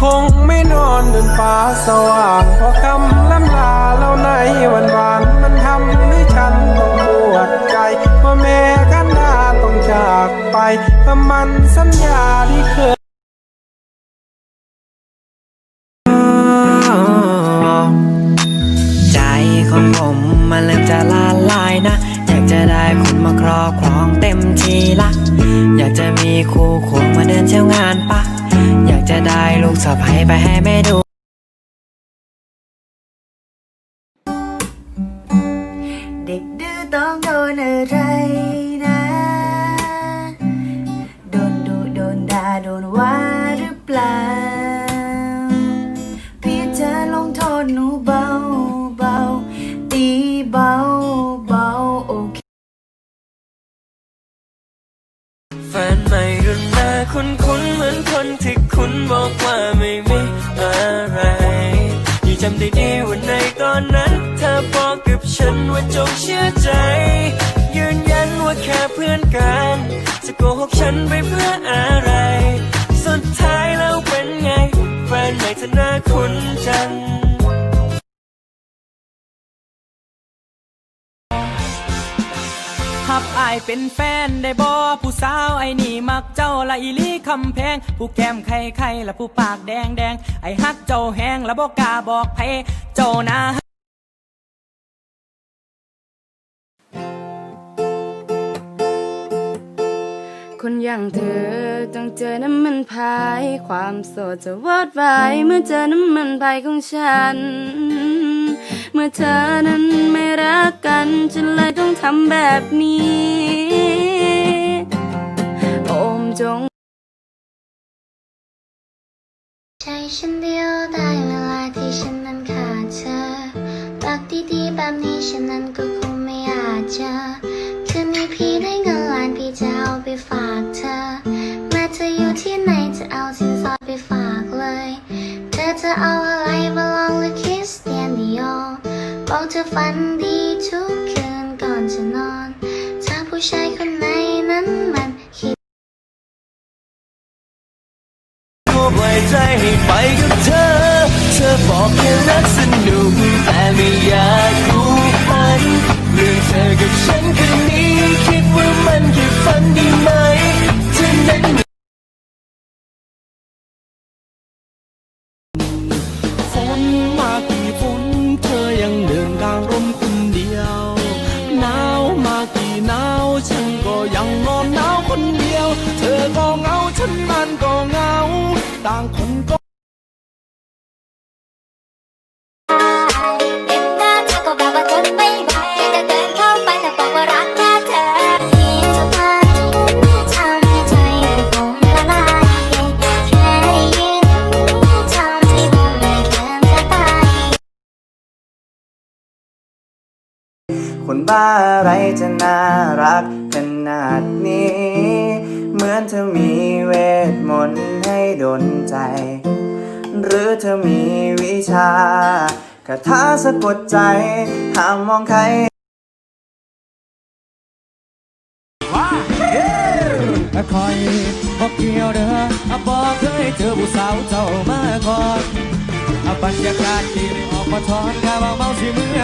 คงไม่นอนจนฟ้าสว่างเพราะคำล่ำลาเราในวันวานมันทำให้ฉันต้องปวดใจว่าแม่กันดาต้องจากไปคำมันสัญญาที่เคยใจของผมมันเริ่มจะละลายนะ อยากจะได้คุณมาครอบครองเต็มทีละ อยากจะมีคู่ควงมาเดินเที่ยวงานปะ อยากจะได้ลูกสะใภ้ไปให้แม่ดู เด็กดื้อต้องโดนอะไร จงเชื่อใจ ยืนยันว่าแค่เพื่อนกัน จะโกหกฉันไปเพื่ออะไร สุดท้ายแล้วเป็นไง แฟนใหม่เธอหน้าคุ้นจังหับอายเป็นแฟนได้บ่ผู้สาวไอ้นี่มักเจ้าละอีลีคำแพง ผู้แก้มไข่ไข่ละผู้ปากแดงแดงไอ้ฮักเจ้าแหงละบ่กล้าบอกไผเจ้านา คนอย่างเธอต้องเจอน้ำมันพาย ความโสดจะวอดวายเมื่อเจอน้ำมันพายของฉัน เมื่อเธอนั้นไม่รักกันฉันเลยต้องทำแบบนี้โอมจง ใจฉันเดียวได้เวลาที่ฉันนั้นขาดเธอรักดีๆแบบนี้ฉันนั้นก็คง จะเอาสินสอดไปฝากเลย เธอจะเอาอะไรมาลองหรือคริสเตียนดิโอบอกเธอฝันดีทุกคืนก่อนจะนอน ถ้าผู้ชายคนไหนนั้นมันคิดก็ปล่อยใจให้ไปกับเธอ เธอบอกแค่รักสนุกแต่ไม่อยาก มันก็เหงา ต่างคนก็ เด็กหน้าเธอก็แบบว่าทนไม่ไหวจะเดินเข้าไปแล้วบอกว่ารักแค่เธอที่จะพาทำให้ใจผมละลายแค่ได้ยินทำให้ผมไม่เกินจะตาย คนบ้าอะไรจะน่ารักขนาดนี้ เหมือนเธอมีเวทมนต์ให้ดนใจ หรือเธอมีวิชาคาถาสะกดใจห้ามมองใครคอยบอกเกี่ยวเด้ออะบอกเคยเจอผู้สาวเจ้ามาก่อนอบรรยากาศที่ได้ออกมาทอนกาว่าเมาสิเมื่อ